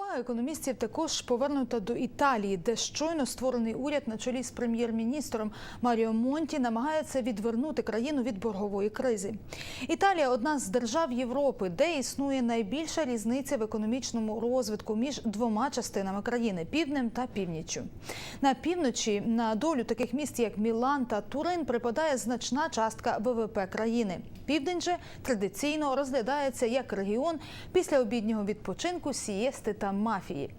Увага економістів також повернута до Італії, де щойно створений уряд на чолі з прем'єр-міністром Маріо Монті намагається відвернути країну від боргової кризи. Італія одна з держав Європи, де існує найбільша різниця в економічному розвитку між двома частинами країни півднем та північчю. На півночі на долю таких міст, як Мілан та Турин, припадає значна частка ВВП країни. Південь же традиційно розглядається як регіон після обіднього відпочинку, сієсти та мафії.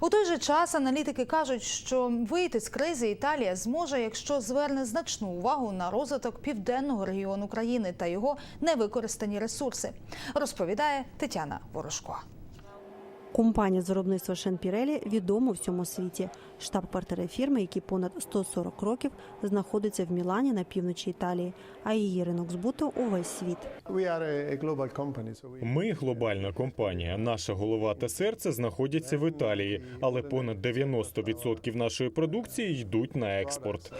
У той же час аналітики кажуть, що вийти з кризи Італія зможе, якщо зверне значну увагу на розвиток південного регіону країни та його невикористані ресурси, розповідає Тетяна Ворожко. Компанія з виробництва Шенпірелі відома у всьому світі. Штаб-квартира фірми, який понад 140 років знаходиться в Мілані на півночі Італії, а її ринок збуту увесь світ. Ми глобальна компанія. Наша голова та серце знаходяться в Італії, але понад 90% нашої продукції йдуть на експорт.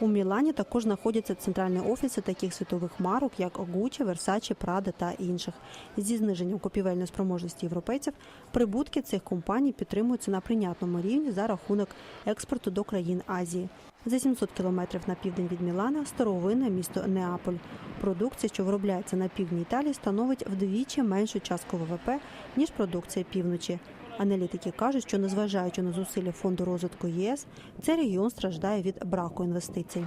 У Мілані також знаходяться центральні офіси таких світових марок, як Gucci, Versace, Prada та інших. Зі зниженням купівельної спроможності європейців прибутки цих компаній підтримуються на прийнятному рівні за рахунок експорту до країн Азії. За 700 кілометрів на південь від Мілана старовинне місто Неаполь. Продукція, що виробляється на півдні Італії, становить вдвічі меншу частку ВВП ніж продукція півночі. Аналітики кажуть, що незважаючи на зусилля фонду розвитку ЄС, цей регіон страждає від браку інвестицій.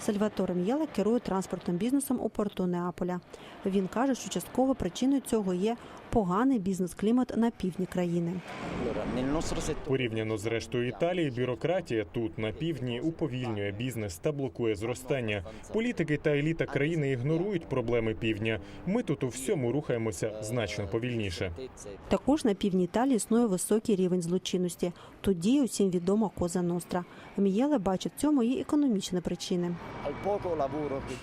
Сальваторе М'єла керує транспортним бізнесом у порту Неаполя. Він каже, що частково причиною цього є поганий бізнес-клімат на півдні країни. Порівняно з рештою Італії, бюрократія тут на півдні уповільнює бізнес та блокує зростання. Політики та еліта країни ігнорують проблеми півдня. Ми тут у всьому рухаємося значно повільніше. Також на півдні Італії існує високий рівень злочинності. Тут діє усім відома Коза Ностра. М'єле бачить в цьому і економічні причини.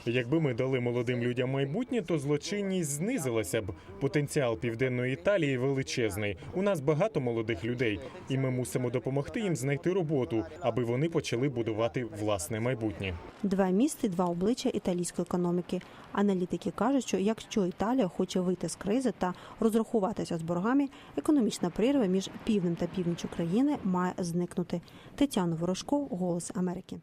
Якби ми дали молодим людям майбутнє, то злочинність знизилася б. Потенціал південної Італії величезний. У нас багато молодих людей, і ми мусимо допомогти їм знайти роботу, аби вони почали будувати власне майбутнє. Два місти, два обличчя італійської економіки. Аналітики кажуть, що якщо Італія хоче вийти з кризи та розрахуватися з боргами, економічна прірва між півднем та північ України має зникнути. Тетяна Ворожко, Голос Америки.